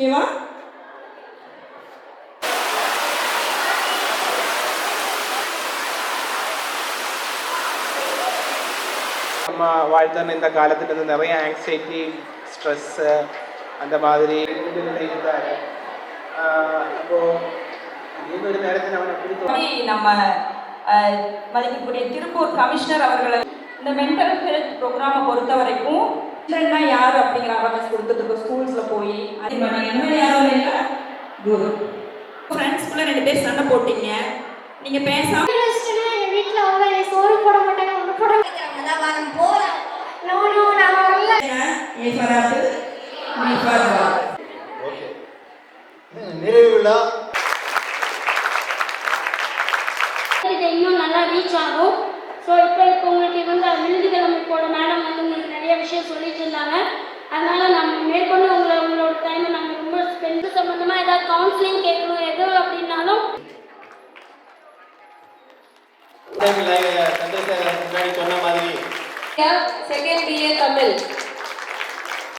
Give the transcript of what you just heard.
ஓகேவா? நம்ம வாழ்த்தான இந்த காலத்தில் வந்து நிறைய ஆங்ஸைட்டி ஸ்ட்ரெஸ்ஸு அந்த மாதிரி இருந்தார் அப்போது இன்னொரு நேரத்தில் அவனை பிடித்த நம்ம மதிக்கக்கூடிய திருப்பூர் கமிஷனர் அவர்களை இந்த மென்டல் ஹெல்த் ப்ரோக்ராமை பொறுத்த வரைக்கும் யார் அப்படிங்கிறாங்க குரு ஃப்ரெண்ட்ஸ்குள்ளே ரெண்டு பேர் சண்டை போட்டீங்க. நீங்கள் பேசாம வீட்ல அவங்க சோறு போட மாட்டாங்க. ஒண்ணு போட மாட்டாங்க. போறேன். நோ நோ நான் வரல. A for apple B for okay நிறைவு விழா. இன்னும் நல்லா ரீச் செகண்ட் பிஏ தமிழ்